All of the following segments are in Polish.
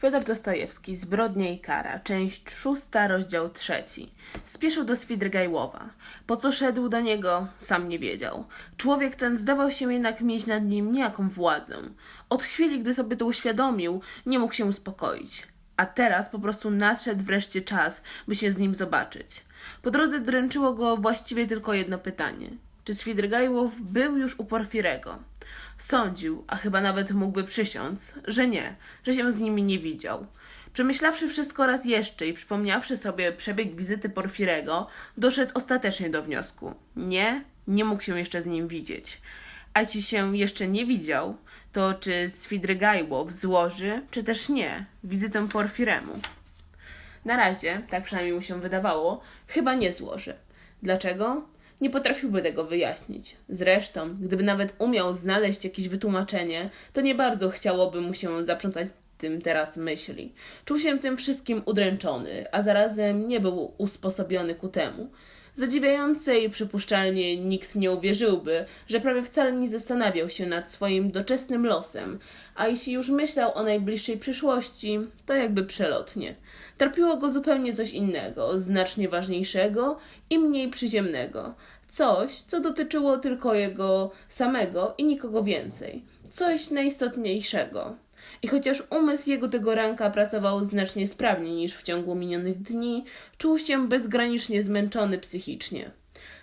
Fiodor Dostojewski, Zbrodnia i kara, część szósta, rozdział trzeci. Spieszył do Swidrgajłowa. Po co szedł do niego, sam nie wiedział. Człowiek ten zdawał się jednak mieć nad nim niejaką władzę. Od chwili, gdy sobie to uświadomił, nie mógł się uspokoić. A teraz po prostu nadszedł wreszcie czas, by się z nim zobaczyć. Po drodze dręczyło go właściwie tylko jedno pytanie. Czy Swidrgajłow był już u Porfirego? Sądził, a chyba nawet mógłby przysiąc, że nie, że się z nimi nie widział. Przemyślawszy wszystko raz jeszcze i przypomniawszy sobie przebieg wizyty Porfirego, doszedł ostatecznie do wniosku. Nie, nie mógł się jeszcze z nim widzieć. A jeśli się jeszcze nie widział, to czy Swidrygajłow złoży, czy też nie, wizytę Porfiremu? Na razie, tak przynajmniej mu się wydawało, chyba nie złoży. Dlaczego? Nie potrafiłby tego wyjaśnić. Zresztą, gdyby nawet umiał znaleźć jakieś wytłumaczenie, to nie bardzo chciałoby mu się zaprzątać tym teraz myśli. Czuł się tym wszystkim udręczony, a zarazem nie był usposobiony ku temu. Zadziwiające i przypuszczalnie nikt nie uwierzyłby, że prawie wcale nie zastanawiał się nad swoim doczesnym losem, a jeśli już myślał o najbliższej przyszłości, to jakby przelotnie. Trapiło go zupełnie coś innego, znacznie ważniejszego i mniej przyziemnego. Coś, co dotyczyło tylko jego samego i nikogo więcej. Coś najistotniejszego. I chociaż umysł jego tego ranka pracował znacznie sprawniej niż w ciągu minionych dni, czuł się bezgranicznie zmęczony psychicznie.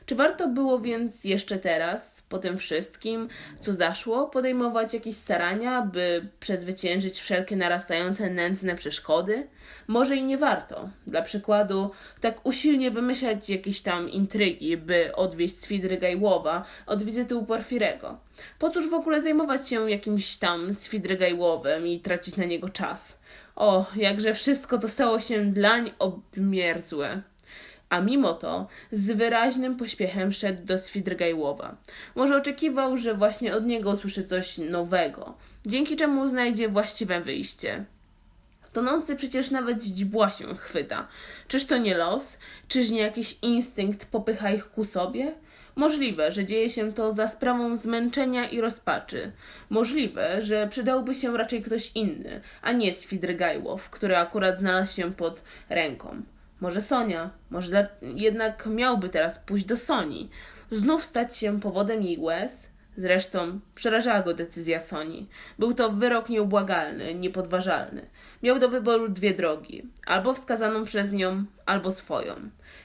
Czy warto było więc jeszcze teraz, po tym wszystkim, co zaszło, podejmować jakieś starania, by przezwyciężyć wszelkie narastające nędzne przeszkody? Może i nie warto. Dla przykładu, tak usilnie wymyślać jakieś tam intrygi, by odwieść Swidrygajłowa od wizyty u Porfirego. Po cóż w ogóle zajmować się jakimś tam Swidrygajłowem i tracić na niego czas? O, jakże wszystko to stało się dlań obmierzłe a mimo to z wyraźnym pośpiechem szedł do Swidrgajłowa. Może oczekiwał, że właśnie od niego usłyszy coś nowego, dzięki czemu znajdzie właściwe wyjście. Tonący przecież nawet źdźbła się chwyta. Czyż to nie los? Czyż nie jakiś instynkt popycha ich ku sobie? Możliwe, że dzieje się to za sprawą zmęczenia i rozpaczy. Możliwe, że przydałby się raczej ktoś inny, a nie Swidrgajłow, który akurat znalazł się pod ręką. Może Sonia, może dla... jednak miałby teraz pójść do Soni, znów stać się powodem jej łez? Zresztą przerażała go decyzja Soni. Był to wyrok nieubłagalny, niepodważalny. Miał do wyboru dwie drogi, albo wskazaną przez nią, albo swoją.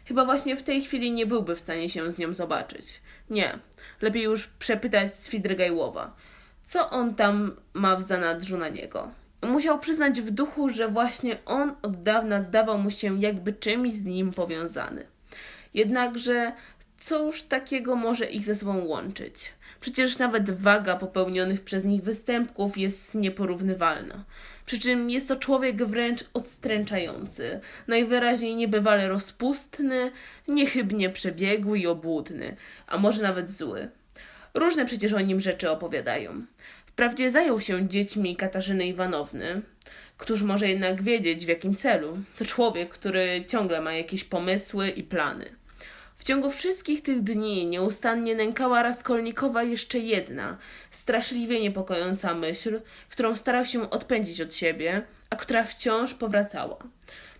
Chyba właśnie w tej chwili nie byłby w stanie się z nią zobaczyć. Nie, lepiej już przepytać Swidrygajłowa. Co on tam ma w zanadrzu na niego? Musiał przyznać w duchu, że właśnie on od dawna zdawał mu się jakby czymś z nim powiązany. Jednakże cóż takiego może ich ze sobą łączyć? Przecież nawet waga popełnionych przez nich występków jest nieporównywalna. Przy czym jest to człowiek wręcz odstręczający, najwyraźniej niebywale rozpustny, niechybnie przebiegły i obłudny, a może nawet zły. Różne przecież o nim rzeczy opowiadają. Wprawdzie zajął się dziećmi Katarzyny Iwanowny, któż może jednak wiedzieć w jakim celu. To człowiek, który ciągle ma jakieś pomysły i plany. W ciągu wszystkich tych dni nieustannie nękała Raskolnikowa jeszcze jedna, straszliwie niepokojąca myśl, którą starał się odpędzić od siebie, a która wciąż powracała.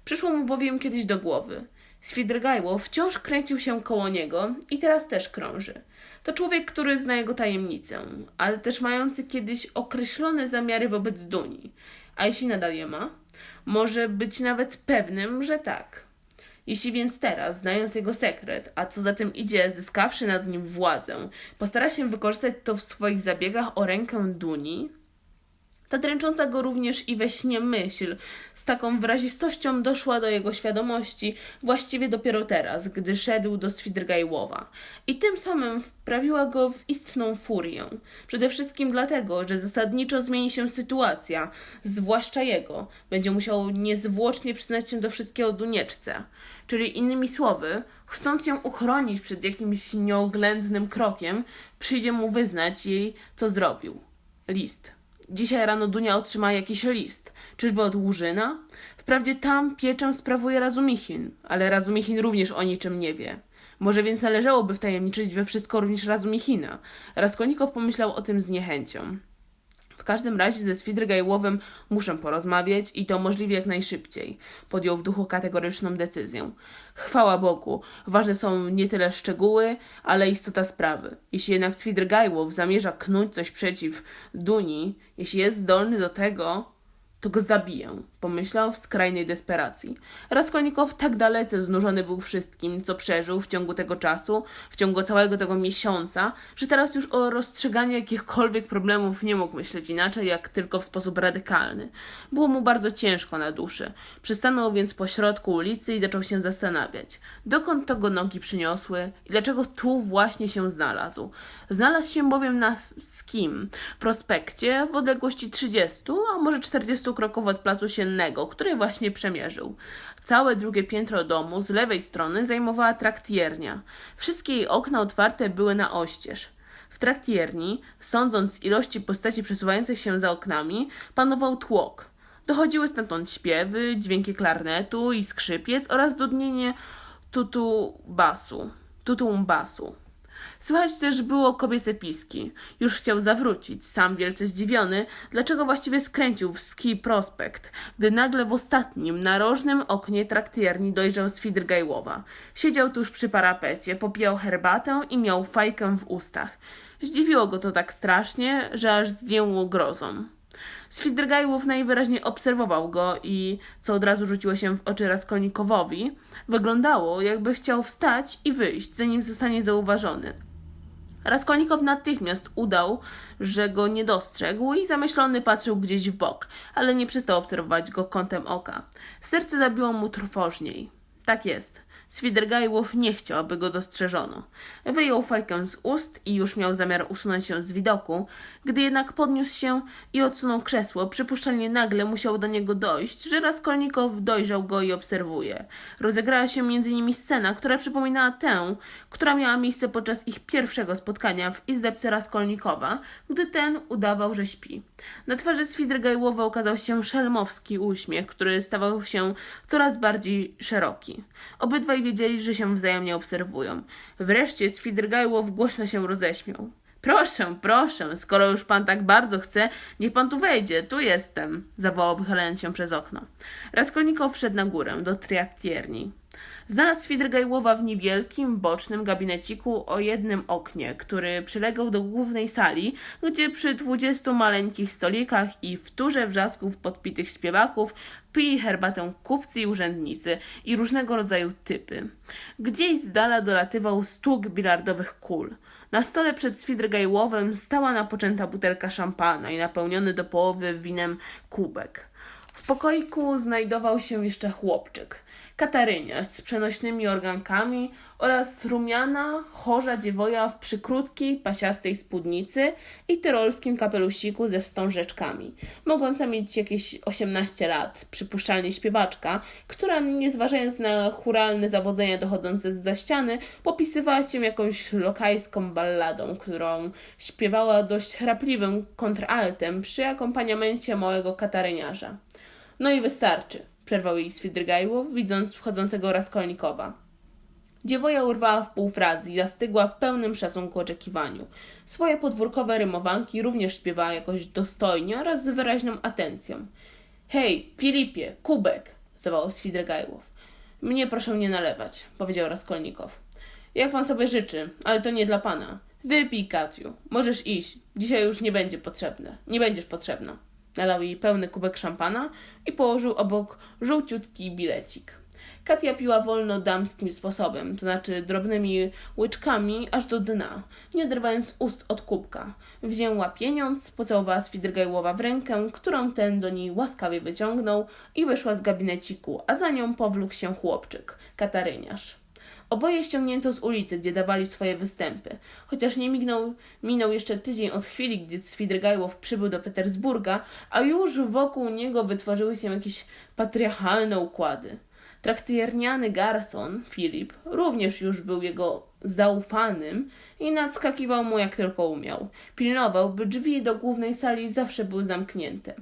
Przyszło mu bowiem kiedyś do głowy. Swidrgajło wciąż kręcił się koło niego i teraz też krąży. To człowiek, który zna jego tajemnicę, ale też mający kiedyś określone zamiary wobec Duni. A jeśli nadal je ma? Może być nawet pewnym, że tak. Jeśli więc teraz, znając jego sekret, a co za tym idzie, zyskawszy nad nim władzę, postara się wykorzystać to w swoich zabiegach o rękę Duni, ta dręcząca go również i we śnie myśl z taką wyrazistością doszła do jego świadomości właściwie dopiero teraz, gdy szedł do Swidrgajłowa. I tym samym wprawiła go w istną furię. Przede wszystkim dlatego, że zasadniczo zmieni się sytuacja, zwłaszcza jego. Będzie musiał niezwłocznie przyznać się do wszystkiego Dunieczce. Czyli innymi słowy, chcąc ją uchronić przed jakimś nieoględnym krokiem, przyjdzie mu wyznać jej, co zrobił. List. Dzisiaj rano Dunia otrzymała jakiś list. Czyżby od Łużyna? Wprawdzie tam pieczę sprawuje Razumichin, ale Razumichin również o niczym nie wie. Może więc należałoby wtajemniczyć we wszystko również Razumichina. Raskolnikow pomyślał o tym z niechęcią. W każdym razie ze Swidrygajłowem muszę porozmawiać i to możliwie jak najszybciej. Podjął w duchu kategoryczną decyzję. Chwała Bogu, ważne są nie tyle szczegóły, ale istota sprawy. Jeśli jednak Swidrygajłow zamierza knuć coś przeciw Duni, jeśli jest zdolny do tego, to go zabiję, pomyślał w skrajnej desperacji. Raskolnikow tak dalece znużony był wszystkim, co przeżył w ciągu tego czasu, w ciągu całego tego miesiąca, że teraz już o rozstrzyganiu jakichkolwiek problemów nie mógł myśleć inaczej, jak tylko w sposób radykalny. Było mu bardzo ciężko na duszy. Przystanął więc po środku ulicy i zaczął się zastanawiać, dokąd to go nogi przyniosły i dlaczego tu właśnie się znalazł. Znalazł się bowiem na Skim prospekcie w odległości 30, a może 40 kroków od placu Siennego, który właśnie przemierzył. Całe drugie piętro domu z lewej strony zajmowała traktiernia. Wszystkie jej okna otwarte były na oścież. W traktierni, sądząc z ilości postaci przesuwających się za oknami, panował tłok. Dochodziły stamtąd śpiewy, dźwięki klarnetu i skrzypiec oraz dudnienie tutu basu, tutum basu. Słychać też było kobiece piski. Już chciał zawrócić, sam wielce zdziwiony, dlaczego właściwie skręcił w ski prospekt, gdy nagle w ostatnim, narożnym oknie traktierni dojrzał Swidrgajłowa. Siedział tuż przy parapecie, popijał herbatę i miał fajkę w ustach. Zdziwiło go to tak strasznie, że aż zdjęło grozą. Swidrgajłow najwyraźniej obserwował go i, co od razu rzuciło się w oczy Raskolnikowowi, wyglądało, jakby chciał wstać i wyjść, zanim zostanie zauważony. Raskolnikow natychmiast udał, że go nie dostrzegł i zamyślony patrzył gdzieś w bok, ale nie przestał obserwować go kątem oka. Serce zabiło mu trwożniej. Tak jest. Swidrgajłow nie chciał, aby go dostrzeżono. Wyjął fajkę z ust i już miał zamiar usunąć się z widoku, gdy jednak podniósł się i odsunął krzesło, przypuszczalnie nagle musiał do niego dojść, że Raskolnikow dojrzał go i obserwuje. Rozegrała się między nimi scena, która przypominała tę, która miała miejsce podczas ich pierwszego spotkania w izdebce Raskolnikowa, gdy ten udawał, że śpi. Na twarzy Swidrgajłowa ukazał się szelmowski uśmiech, który stawał się coraz bardziej szeroki. Obydwaj wiedzieli, że się wzajemnie obserwują. Wreszcie Swidrgajłow głośno się roześmiał. Proszę, proszę, skoro już pan tak bardzo chce, niech pan tu wejdzie, tu jestem, zawołał wychylając się przez okno. Raskolnikow wszedł na górę, do triaktierni. Znalazł Swidrgajłowa w niewielkim, bocznym gabineciku o jednym oknie, który przylegał do głównej sali, gdzie przy dwudziestu maleńkich stolikach i w turze wrzasków podpitych śpiewaków pili herbatę kupcy i urzędnicy i różnego rodzaju typy. Gdzieś z dala dolatywał stuk bilardowych kul. Na stole przed Swidrgajłowem stała napoczęta butelka szampana i napełniony do połowy winem kubek. W pokoiku znajdował się jeszcze chłopczyk. Katarynia z przenośnymi organkami oraz rumiana, chorza dziewoja w przykrótkiej, pasiastej spódnicy i tyrolskim kapelusiku ze wstążeczkami, mogąca mieć jakieś 18 lat, przypuszczalnie śpiewaczka, która, nie zważając na churalne zawodzenia dochodzące z za ściany, popisywała się jakąś lokajską balladą, którą śpiewała dość chrapliwym kontraltem przy akompaniamencie małego kataryniarza. No i wystarczy przerwał jej Swidrygajłow, widząc wchodzącego Raskolnikowa. Dziewoja urwała w pół frazy i zastygła w pełnym szacunku oczekiwaniu. Swoje podwórkowe rymowanki również śpiewała jakoś dostojnie oraz z wyraźną atencją. Hej, Filipie, kubek! zawołał Swidrygajłow. Mnie proszę nie nalewać, powiedział Raskolnikow. Jak pan sobie życzy, ale to nie dla pana. Wypij, Katiu. Możesz iść. Dzisiaj już nie będzie potrzebne. Nie będziesz potrzebna. Nalał jej pełny kubek szampana i położył obok żółciutki bilecik. Katia piła wolno damskim sposobem, to znaczy drobnymi łyczkami aż do dna, nie oderwając ust od kubka. Wzięła pieniądz, pocałowała Swidrgajłowa w rękę, którą ten do niej łaskawie wyciągnął i wyszła z gabineciku, a za nią powlókł się chłopczyk, kataryniarz. Oboje ściągnięto z ulicy, gdzie dawali swoje występy. Chociaż nie mignął, minął jeszcze tydzień od chwili, gdy Swidrygajłow przybył do Petersburga, a już wokół niego wytworzyły się jakieś patriarchalne układy. Traktierniany garson, Filip, również już był jego zaufanym i nadskakiwał mu jak tylko umiał. Pilnował, by drzwi do głównej sali zawsze były zamknięte.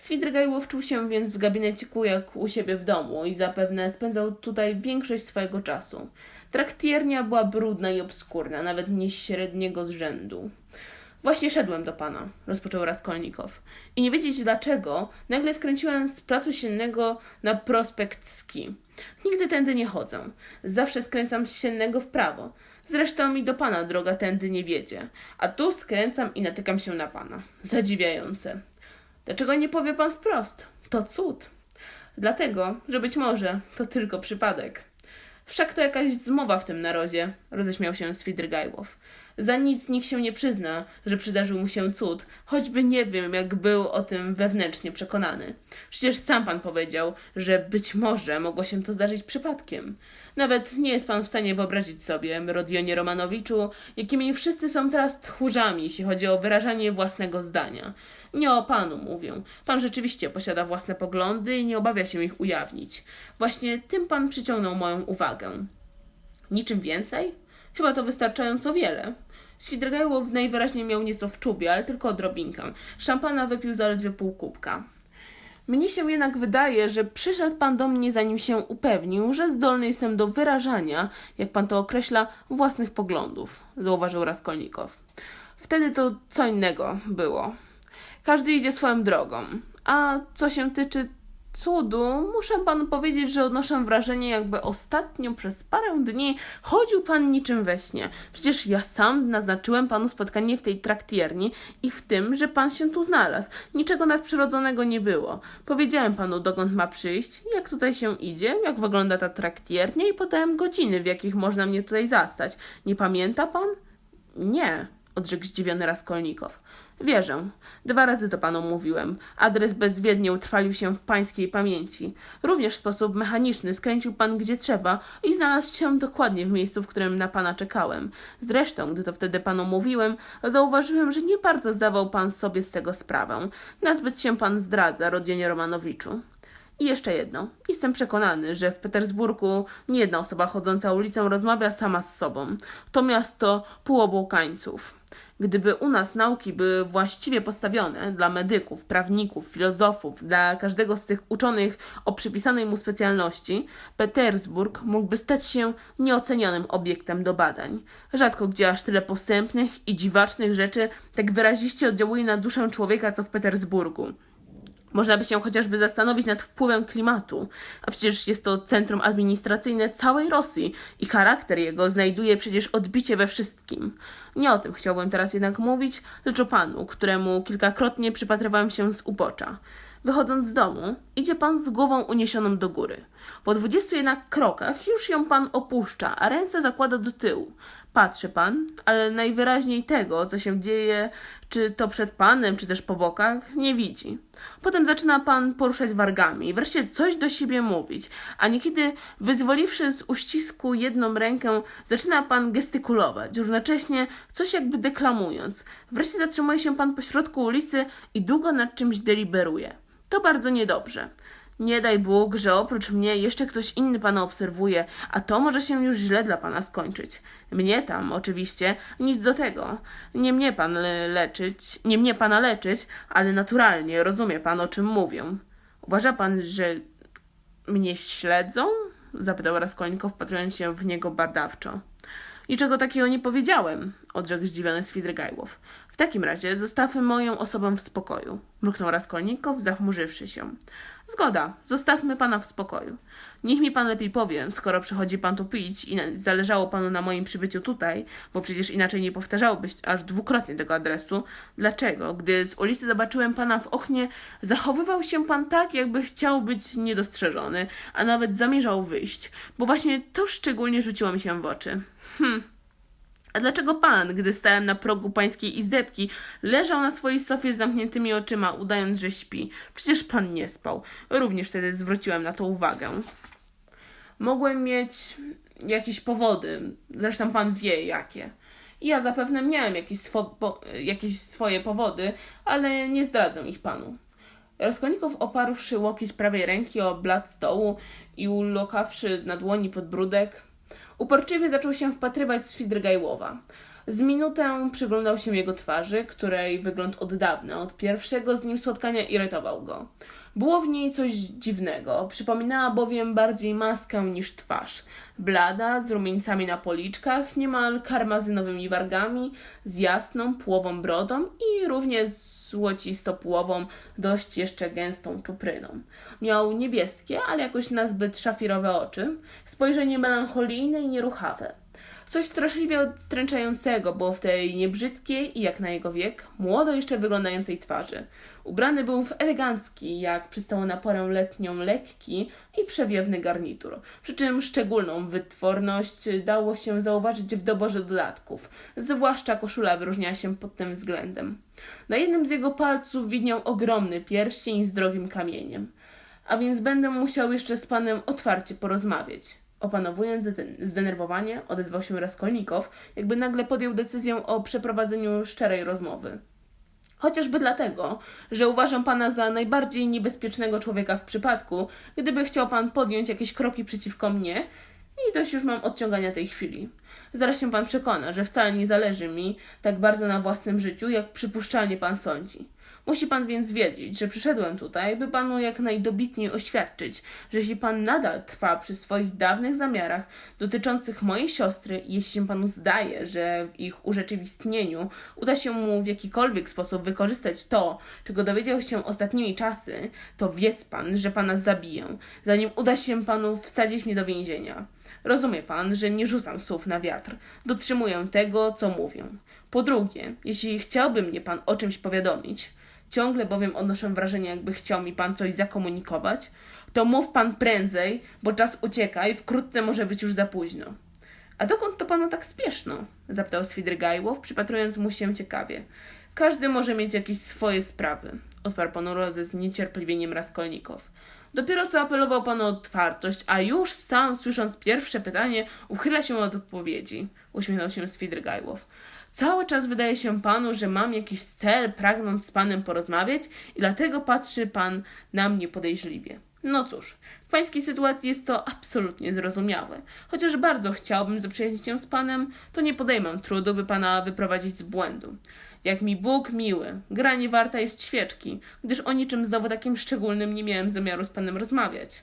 Swidrygajłow czuł się więc w gabineciku jak u siebie w domu i zapewne spędzał tutaj większość swojego czasu. Traktiernia była brudna i obskurna, nawet nie średniego z rzędu. Właśnie szedłem do pana, rozpoczął Raskolnikow. I nie wiedzieć dlaczego, nagle skręciłem z placu siennego na prospekt Ski. Nigdy tędy nie chodzę. Zawsze skręcam z siennego w prawo. Zresztą i do pana droga tędy nie wiedzie. A tu skręcam i natykam się na pana. Zadziwiające. Dlaczego nie powie pan wprost? To cud. Dlatego, że być może to tylko przypadek. Wszak to jakaś zmowa w tym narodzie, roześmiał się Swidrygajłow. Za nic nikt się nie przyzna, że przydarzył mu się cud, choćby nie wiem, jak był o tym wewnętrznie przekonany. Przecież sam pan powiedział, że być może mogło się to zdarzyć przypadkiem. Nawet nie jest pan w stanie wyobrazić sobie, Rodionie Romanowiczu, jakimi wszyscy są teraz tchórzami, jeśli chodzi o wyrażanie własnego zdania. Nie o panu mówię. Pan rzeczywiście posiada własne poglądy i nie obawia się ich ujawnić. Właśnie tym pan przyciągnął moją uwagę. Niczym więcej? Chyba to wystarczająco wiele. Świdrgajłow najwyraźniej miał nieco w czubie, ale tylko odrobinkę. Szampana wypił zaledwie pół kubka. Mnie się jednak wydaje, że przyszedł pan do mnie, zanim się upewnił, że zdolny jestem do wyrażania, jak pan to określa, własnych poglądów, zauważył Raskolnikow. Wtedy to co innego było. Każdy idzie swoją drogą. A co się tyczy cudu, muszę panu powiedzieć, że odnoszę wrażenie, jakby ostatnio przez parę dni chodził pan niczym we śnie. Przecież ja sam naznaczyłem panu spotkanie w tej traktierni i w tym, że pan się tu znalazł. Niczego nadprzyrodzonego nie było. Powiedziałem panu, dokąd ma przyjść, jak tutaj się idzie, jak wygląda ta traktiernia i podałem godziny, w jakich można mnie tutaj zastać. Nie pamięta pan? Nie, odrzekł zdziwiony Raskolnikow. Wierzę. Dwa razy to panu mówiłem. Adres bezwiednie utrwalił się w pańskiej pamięci. Również w sposób mechaniczny skręcił pan gdzie trzeba i znalazł się dokładnie w miejscu, w którym na pana czekałem. Zresztą, gdy to wtedy panu mówiłem, zauważyłem, że nie bardzo zdawał pan sobie z tego sprawę. Nazbyt się pan zdradza, Rodionie Romanowiczu. I jeszcze jedno. Jestem przekonany, że w Petersburgu nie jedna osoba chodząca ulicą rozmawia sama z sobą. To miasto półobłokańców. Gdyby u nas nauki były właściwie postawione dla medyków, prawników, filozofów, dla każdego z tych uczonych o przypisanej mu specjalności, Petersburg mógłby stać się nieocenionym obiektem do badań. Rzadko gdzie aż tyle posępnych i dziwacznych rzeczy tak wyraziście oddziałuje na duszę człowieka, co w Petersburgu. Można by się chociażby zastanowić nad wpływem klimatu, a przecież jest to centrum administracyjne całej Rosji i charakter jego znajduje przecież odbicie we wszystkim. Nie o tym chciałbym teraz jednak mówić, lecz o panu, któremu kilkakrotnie przypatrywałem się z ubocza. Wychodząc z domu, idzie pan z głową uniesioną do góry. Po dwudziestu jednak krokach już ją pan opuszcza, a ręce zakłada do tyłu. Patrzy pan, ale najwyraźniej tego, co się dzieje, czy to przed panem, czy też po bokach, nie widzi. Potem zaczyna pan poruszać wargami i wreszcie coś do siebie mówić, a niekiedy wyzwoliwszy z uścisku jedną rękę, zaczyna pan gestykulować, równocześnie coś jakby deklamując. Wreszcie zatrzymuje się pan pośrodku ulicy i długo nad czymś deliberuje. To bardzo niedobrze. Nie daj Bóg, że oprócz mnie jeszcze ktoś inny pana obserwuje, a to może się już źle dla pana skończyć. Mnie tam, oczywiście, nic do tego. Nie mnie pan le- leczyć, nie mnie pana leczyć, ale naturalnie rozumie pan, o czym mówię. Uważa pan, że mnie śledzą? Zapytał Raskolnikow, wpatrując się w niego badawczo. Niczego takiego nie powiedziałem, odrzekł zdziwiony Swidrygajłow. W takim razie zostawmy moją osobę w spokoju, mruknął Raskolnikow, zachmurzywszy się. Zgoda, zostawmy pana w spokoju. Niech mi pan lepiej powie, skoro przychodzi pan tu pić i zależało panu na moim przybyciu tutaj, bo przecież inaczej nie powtarzałbyś aż dwukrotnie tego adresu, dlaczego, gdy z ulicy zobaczyłem pana w oknie, zachowywał się pan tak, jakby chciał być niedostrzeżony, a nawet zamierzał wyjść, bo właśnie to szczególnie rzuciło mi się w oczy. Hm. A dlaczego pan, gdy stałem na progu pańskiej izdebki, leżał na swojej sofie z zamkniętymi oczyma, udając, że śpi? Przecież pan nie spał. Również wtedy zwróciłem na to uwagę. Mogłem mieć jakieś powody, zresztą pan wie jakie. Ja zapewne miałem jakieś, swo- jakieś swoje powody, ale nie zdradzę ich panu. Raskolnikow oparłszy łokieć prawej ręki o blat stołu i ulokawszy na dłoni podbródek, uporczywie zaczął się wpatrywać w Swidrygajłowa. Z minutę przyglądał się jego twarzy, której wygląd od dawna, od pierwszego z nim spotkania irytował go. Było w niej coś dziwnego, przypominała bowiem bardziej maskę niż twarz. Blada, z rumieńcami na policzkach, niemal karmazynowymi wargami, z jasną, płową brodą i równie złocisto-płową, dość jeszcze gęstą czupryną. Miał niebieskie, ale jakoś nazbyt szafirowe oczy, spojrzenie melancholijne i nieruchawe. Coś straszliwie odstręczającego było w tej niebrzydkiej i jak na jego wiek, młodo jeszcze wyglądającej twarzy. Ubrany był w elegancki, jak przystało na porę letnią, lekki i przewiewny garnitur. Przy czym szczególną wytworność dało się zauważyć w doborze dodatków, zwłaszcza koszula wyróżniała się pod tym względem. Na jednym z jego palców widniał ogromny pierścień z drogim kamieniem. A więc będę musiał jeszcze z panem otwarcie porozmawiać. Opanowując zdenerwowanie, odezwał się Raskolnikow, jakby nagle podjął decyzję o przeprowadzeniu szczerej rozmowy. Chociażby dlatego, że uważam pana za najbardziej niebezpiecznego człowieka w przypadku, gdyby chciał pan podjąć jakieś kroki przeciwko mnie i dość już mam odciągania tej chwili. Zaraz się pan przekona, że wcale nie zależy mi tak bardzo na własnym życiu, jak przypuszczalnie pan sądzi. Musi pan więc wiedzieć, że przyszedłem tutaj, by panu jak najdobitniej oświadczyć, że jeśli pan nadal trwa przy swoich dawnych zamiarach dotyczących mojej siostry, jeśli się panu zdaje, że w ich urzeczywistnieniu uda się mu w jakikolwiek sposób wykorzystać to, czego dowiedział się ostatnimi czasy, to wiedz pan, że pana zabiję, zanim uda się panu wsadzić mnie do więzienia. Rozumie pan, że nie rzucam słów na wiatr. Dotrzymuję tego, co mówię. Po drugie, jeśli chciałby mnie pan o czymś powiadomić, ciągle bowiem odnoszę wrażenie, jakby chciał mi pan coś zakomunikować, to mów pan prędzej, bo czas ucieka i wkrótce może być już za późno. A dokąd to panu tak spieszno? zapytał Swidrygajłow, przypatrując mu się ciekawie. Każdy może mieć jakieś swoje sprawy, odparł ponuro ze zniecierpliwieniem Raskolnikow. Dopiero co apelował pan o otwartość, a już sam, słysząc pierwsze pytanie, uchyla się od odpowiedzi, uśmiechnął się Swidrygajłow. Cały czas wydaje się panu, że mam jakiś cel, pragnąc z panem porozmawiać i dlatego patrzy pan na mnie podejrzliwie. No cóż, w pańskiej sytuacji jest to absolutnie zrozumiałe. Chociaż bardzo chciałbym zaprzyjaźnić się z panem, to nie podejmę trudu, by pana wyprowadzić z błędu. Jak mi Bóg miły, gra nie warta jest świeczki, gdyż o niczym znowu takim szczególnym nie miałem zamiaru z panem rozmawiać.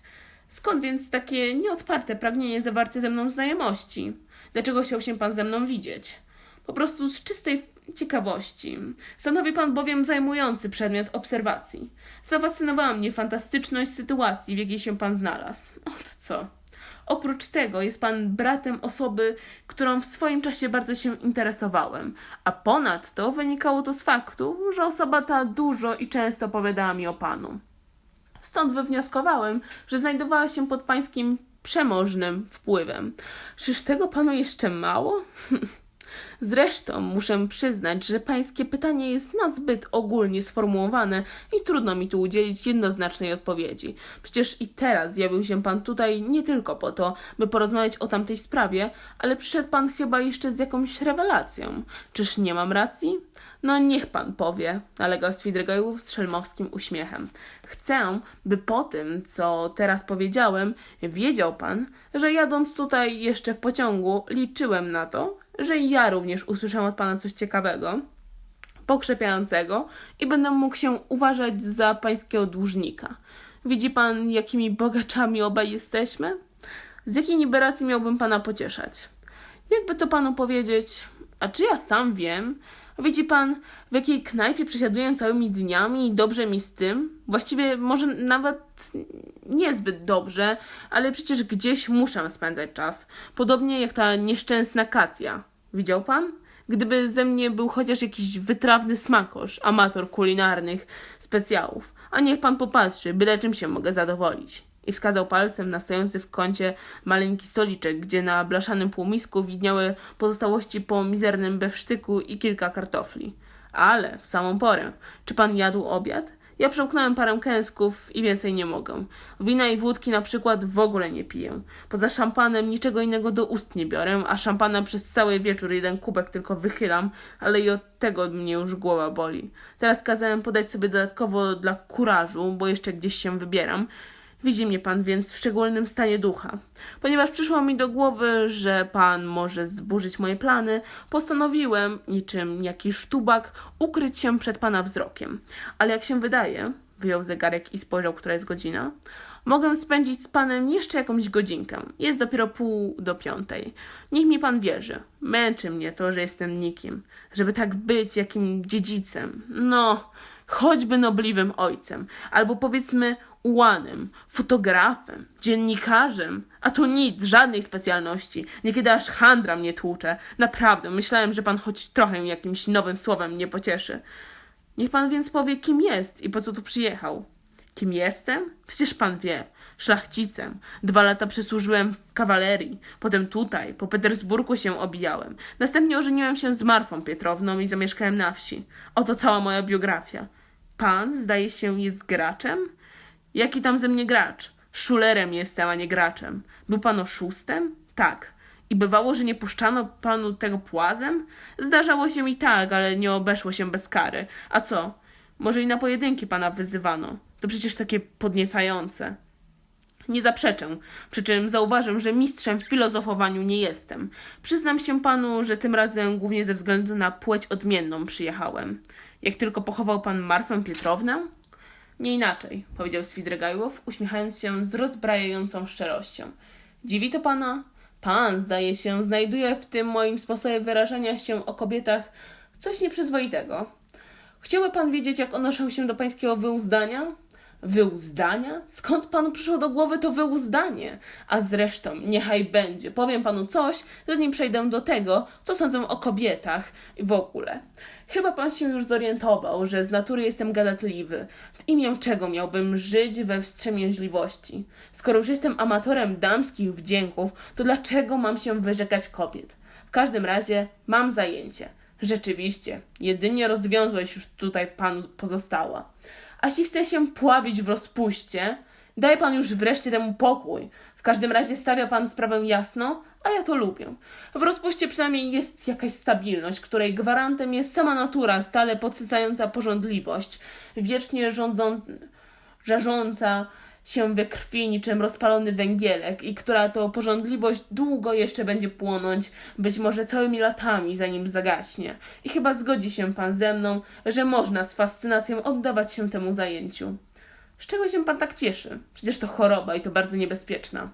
Skąd więc takie nieodparte pragnienie zawarcia ze mną znajomości? Dlaczego chciał się pan ze mną widzieć? Po prostu z czystej ciekawości. Stanowi pan bowiem zajmujący przedmiot obserwacji. Zafascynowała mnie fantastyczność sytuacji, w jakiej się pan znalazł. Ot co? Oprócz tego jest pan bratem osoby, którą w swoim czasie bardzo się interesowałem, a ponadto wynikało to z faktu, że osoba ta dużo i często opowiadała mi o panu. Stąd wywnioskowałem, że znajdowała się pod pańskim przemożnym wpływem. Czyż tego panu jeszcze mało? Zresztą muszę przyznać, że pańskie pytanie jest nazbyt ogólnie sformułowane i trudno mi tu udzielić jednoznacznej odpowiedzi. Przecież i teraz zjawił się pan tutaj nie tylko po to, by porozmawiać o tamtej sprawie, ale przyszedł pan chyba jeszcze z jakąś rewelacją. Czyż nie mam racji? No niech pan powie, nalegał Swidrygajów z szelmowskim uśmiechem. Chcę, by po tym, co teraz powiedziałem, wiedział pan, że jadąc tutaj jeszcze w pociągu, liczyłem na to, że ja również usłyszę od pana coś ciekawego, pokrzepiającego i będę mógł się uważać za pańskiego dłużnika. Widzi pan, jakimi bogaczami obaj jesteśmy? Z jakiej niby racji miałbym pana pocieszać? Jakby to panu powiedzieć, a czy ja sam wiem, Widzi pan, w jakiej knajpie przesiaduję całymi dniami i dobrze mi z tym? Właściwie może nawet niezbyt dobrze, ale przecież gdzieś muszę spędzać czas. Podobnie jak ta nieszczęsna Katia. Widział pan? Gdyby ze mnie był chociaż jakiś wytrawny smakosz, amator kulinarnych specjałów. A niech pan popatrzy, byle czym się mogę zadowolić i wskazał palcem na stojący w kącie maleńki stoliczek, gdzie na blaszanym półmisku widniały pozostałości po mizernym bewsztyku i kilka kartofli. Ale w samą porę. Czy pan jadł obiad? Ja przełknąłem parę kęsków i więcej nie mogę. Wina i wódki na przykład w ogóle nie piję. Poza szampanem niczego innego do ust nie biorę, a szampana przez cały wieczór jeden kubek tylko wychylam, ale i od tego mnie już głowa boli. Teraz kazałem podać sobie dodatkowo dla kurażu, bo jeszcze gdzieś się wybieram Widzi mnie pan więc w szczególnym stanie ducha. Ponieważ przyszło mi do głowy, że pan może zburzyć moje plany, postanowiłem, niczym jakiś sztubak, ukryć się przed pana wzrokiem. Ale jak się wydaje, wyjął zegarek i spojrzał, która jest godzina, mogę spędzić z panem jeszcze jakąś godzinkę. Jest dopiero pół do piątej. Niech mi pan wierzy. Męczy mnie to, że jestem nikim. Żeby tak być jakim dziedzicem. No, choćby nobliwym ojcem. Albo powiedzmy ułanym, fotografem, dziennikarzem. A to nic, żadnej specjalności. Niekiedy aż handra mnie tłucze. Naprawdę, myślałem, że pan choć trochę jakimś nowym słowem mnie pocieszy. Niech pan więc powie, kim jest i po co tu przyjechał. Kim jestem? Przecież pan wie. Szlachcicem. Dwa lata przysłużyłem w kawalerii. Potem tutaj, po Petersburgu się obijałem. Następnie ożeniłem się z Marfą Pietrowną i zamieszkałem na wsi. Oto cała moja biografia. Pan, zdaje się, jest graczem? Jaki tam ze mnie gracz? Szulerem jestem, a nie graczem. Był pan oszustem? Tak. I bywało, że nie puszczano panu tego płazem? Zdarzało się i tak, ale nie obeszło się bez kary. A co? Może i na pojedynki pana wyzywano. To przecież takie podniecające. Nie zaprzeczę, przy czym zauważę, że mistrzem w filozofowaniu nie jestem. Przyznam się panu, że tym razem głównie ze względu na płeć odmienną przyjechałem. Jak tylko pochował pan Marfę Pietrownę? Nie inaczej, powiedział Swidrygajłow, uśmiechając się z rozbrajającą szczerością. Dziwi to pana? Pan, zdaje się, znajduje w tym moim sposobie wyrażania się o kobietach coś nieprzyzwoitego. Chciałby pan wiedzieć, jak odnoszę się do pańskiego wyuzdania? Wyuzdania? Skąd panu przyszło do głowy to wyuzdanie? A zresztą, niechaj będzie. Powiem panu coś, zanim przejdę do tego, co sądzę o kobietach w ogóle. Chyba pan się już zorientował, że z natury jestem gadatliwy. W imię czego miałbym żyć we wstrzemięźliwości? Skoro już jestem amatorem damskich wdzięków, to dlaczego mam się wyrzekać kobiet? W każdym razie mam zajęcie. Rzeczywiście, jedynie rozwiązłość już tutaj panu pozostała. A jeśli chce się pławić w rozpuście, daj pan już wreszcie temu pokój. W każdym razie stawia pan sprawę jasno, a ja to lubię. W rozpuście przynajmniej jest jakaś stabilność, której gwarantem jest sama natura, stale podsycająca porządliwość, wiecznie rządzą, żarząca się we krwi niczym rozpalony węgielek i która to porządliwość długo jeszcze będzie płonąć, być może całymi latami, zanim zagaśnie. I chyba zgodzi się pan ze mną, że można z fascynacją oddawać się temu zajęciu. Z czego się pan tak cieszy? Przecież to choroba i to bardzo niebezpieczna.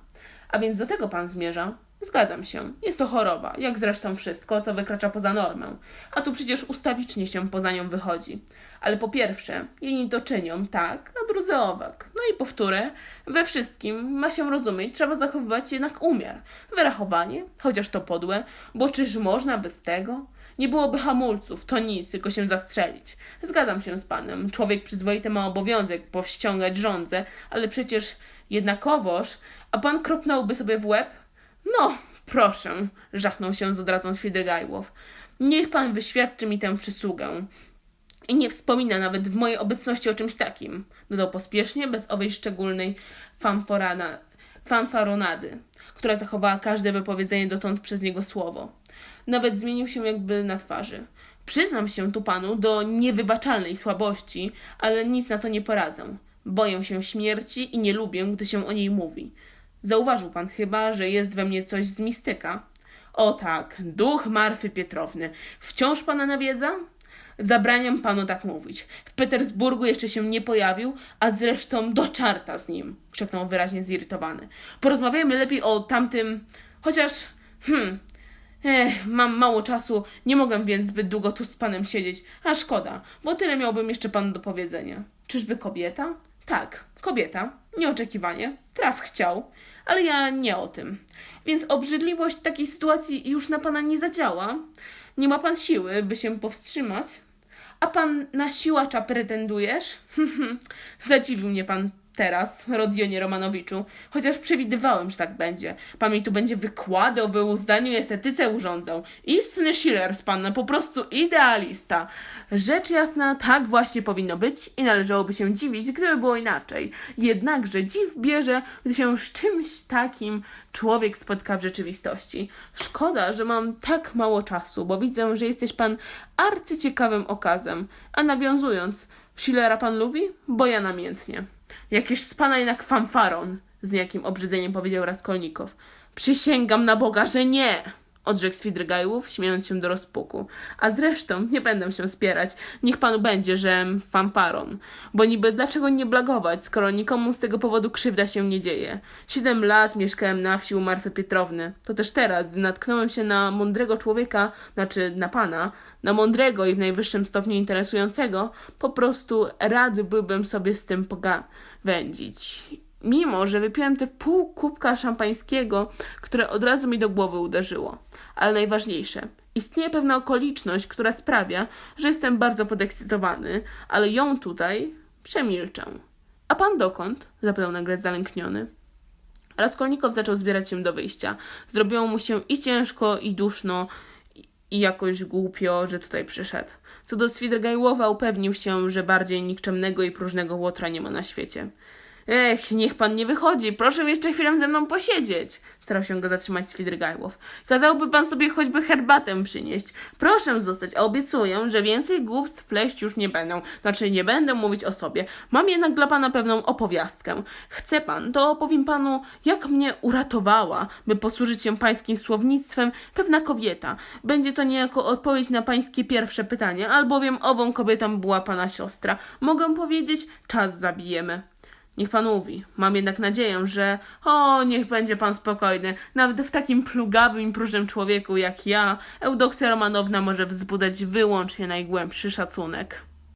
A więc do tego pan zmierza? Zgadzam się. Jest to choroba, jak zresztą wszystko, co wykracza poza normę. A tu przecież ustawicznie się poza nią wychodzi. Ale po pierwsze, jedni to czynią tak, a drudzy owak. No i powtórę, we wszystkim ma się rozumieć, trzeba zachowywać jednak umiar. Wyrachowanie, chociaż to podłe, bo czyż można bez tego? Nie byłoby hamulców, to nic, tylko się zastrzelić. Zgadzam się z panem. Człowiek przyzwoity ma obowiązek powściągać żądzę, ale przecież jednakowoż, a pan kropnąłby sobie w łeb? No, proszę, żachnął się z odrazą Świdrygajłow. Niech pan wyświadczy mi tę przysługę. I nie wspomina nawet w mojej obecności o czymś takim, dodał pospiesznie, bez owej szczególnej fanforana, fanfaronady, która zachowała każde wypowiedzenie dotąd przez niego słowo. Nawet zmienił się jakby na twarzy. Przyznam się tu panu do niewybaczalnej słabości, ale nic na to nie poradzę. Boję się śmierci i nie lubię, gdy się o niej mówi. Zauważył pan chyba, że jest we mnie coś z mistyka? O tak, duch Marfy Pietrowny. Wciąż pana nawiedza? Zabraniam panu tak mówić. W Petersburgu jeszcze się nie pojawił, a zresztą do czarta z nim, krzyknął wyraźnie zirytowany. Porozmawiajmy lepiej o tamtym, chociaż, hmm, Ech, mam mało czasu, nie mogę więc zbyt długo tu z panem siedzieć, a szkoda, bo tyle miałbym jeszcze panu do powiedzenia. Czyżby kobieta? Tak, kobieta. Nieoczekiwanie. Traf chciał, ale ja nie o tym. Więc obrzydliwość takiej sytuacji już na pana nie zadziała. Nie ma pan siły, by się powstrzymać. A pan na siłacza pretendujesz? Zadziwił mnie pan teraz, Rodionie Romanowiczu, chociaż przewidywałem, że tak będzie. Pan mi tu będzie wykłady o wyuzdaniu i estetyce urządzał. Istny Schiller z po prostu idealista. Rzecz jasna, tak właśnie powinno być i należałoby się dziwić, gdyby było inaczej. Jednakże dziw bierze, gdy się z czymś takim człowiek spotka w rzeczywistości. Szkoda, że mam tak mało czasu, bo widzę, że jesteś pan arcyciekawym okazem. A nawiązując, Schillera pan lubi? Bo ja namiętnie. Jakież z pana jednak fanfaron, z niejakim obrzydzeniem powiedział Raskolnikow. Przysięgam na Boga, że nie! Odrzekł Swidrygajłów, śmiejąc się do rozpuku. A zresztą nie będę się spierać. Niech panu będzie, że fanfaron. Bo niby dlaczego nie blagować, skoro nikomu z tego powodu krzywda się nie dzieje. Siedem lat mieszkałem na wsi u Marfy Pietrowny. To też teraz, gdy natknąłem się na mądrego człowieka, znaczy na pana, na mądrego i w najwyższym stopniu interesującego, po prostu rady byłbym sobie z tym pogawędzić. Mimo, że wypiłem te pół kubka szampańskiego, które od razu mi do głowy uderzyło. Ale najważniejsze, istnieje pewna okoliczność, która sprawia, że jestem bardzo podekscytowany, ale ją tutaj przemilczę. A pan dokąd? zapytał nagle zalękniony. Raskolnikow zaczął zbierać się do wyjścia. Zrobiło mu się i ciężko, i duszno, i- jakoś głupio, że tutaj przyszedł. Co do Swidrgajłowa upewnił się, że bardziej nikczemnego i próżnego łotra nie ma na świecie. Ech, niech pan nie wychodzi, proszę jeszcze chwilę ze mną posiedzieć. Starał się go zatrzymać Swidrgajłow. Kazałby pan sobie choćby herbatę przynieść. Proszę zostać, a obiecuję, że więcej głupstw pleść już nie będę. Znaczy, nie będę mówić o sobie. Mam jednak dla pana pewną opowiastkę. Chce pan, to opowiem panu, jak mnie uratowała, by posłużyć się pańskim słownictwem, pewna kobieta. Będzie to niejako odpowiedź na pańskie pierwsze pytanie, albowiem ową kobietą była pana siostra. Mogę powiedzieć, czas zabijemy. Niech pan mówi. Mam jednak nadzieję, że. O, niech będzie pan spokojny. Nawet w takim plugawym i próżnym człowieku jak ja, Eudoksja Romanowna może wzbudzać wyłącznie najgłębszy szacunek.